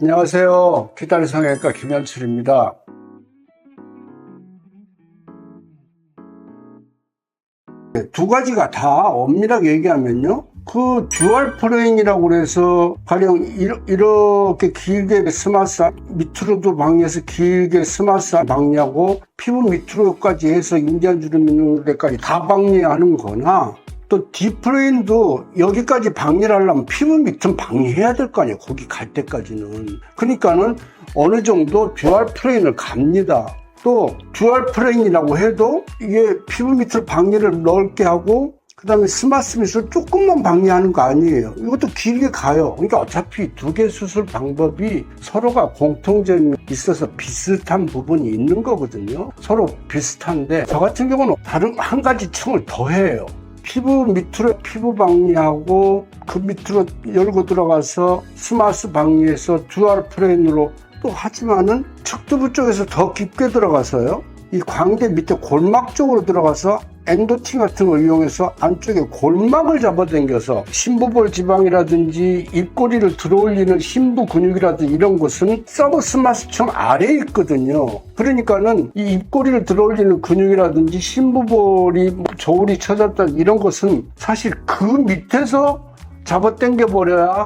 안녕하세요. 기다리 성형외과 김현철입니다. 네, 두 가지가 다 엄밀하게 얘기하면요. 그 듀얼 프레인이라고 그래서 가령 이렇게 길게 스마스 밑으로도 방해해서 길게 스마스 방해하고 피부 밑으로까지 해서 인디안 주름 있는 데까지 다 방해하는 거나 또 디프레인도 여기까지 방해를 하려면 피부 밑은 방해해야 될 거 아니에요. 거기 갈 때까지는. 그러니까는 어느 정도 듀얼 프레인을 갑니다. 또 듀얼 프레인이라고 해도 이게 피부 밑을 방해를 넓게 하고 그 다음에 스마스 밑을 조금만 방해하는 거 아니에요. 이것도 길게 가요. 그러니까 어차피 두 개 수술 방법이 서로가 공통점이 있어서 비슷한 부분이 있는 거거든요. 서로 비슷한데 저 같은 경우는 다른 한 가지 층을 더 해요. 피부 밑으로 피부 방리하고 그 밑으로 열고 들어가서 스마스 방리해서 듀얼 프레인으로 또 하지만은 척두부 쪽에서 더 깊게 들어가서요. 이 광대 밑에 골막 쪽으로 들어가서 엔도틴 같은 걸 이용해서 안쪽에 골막을 잡아당겨서 심부볼 지방이라든지 입꼬리를 들어올리는 심부 근육이라든지 이런 곳은 서브스마스층 아래에 있거든요. 그러니까는 이 입꼬리를 들어올리는 근육이라든지 심부볼이 뭐 저울이 쳐졌다 이런 것은 사실 그 밑에서 잡아당겨 버려야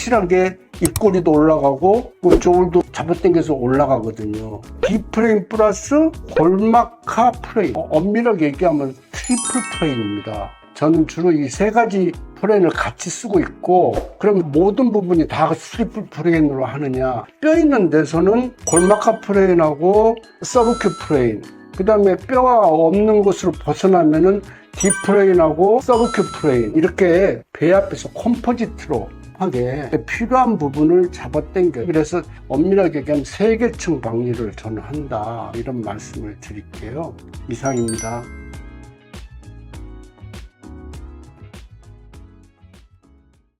확실하게 입꼬리도 올라가고 그 저울도 잡아당겨서 올라가거든요. 비프레임 플러스 골막하 프레임 어, 엄밀하게 얘기하면 트리플 프레임입니다. 저는 주로 이 세 가지 프레임을 같이 쓰고 있고 그럼 모든 부분이 다 트리플 프레임으로 하느냐 뼈 있는 데서는 골막하 프레임하고 서브큐 프레임 그 다음에 뼈가 없는 곳으로 벗어나면은 디프레인하고 서브큐 프레인 이렇게 배 앞에서 컴포지트로 하게 필요한 부분을 잡아당겨. 그래서 엄밀하게 얘기하면 세계층 방리를 저는 한다. 이런 말씀을 드릴게요. 이상입니다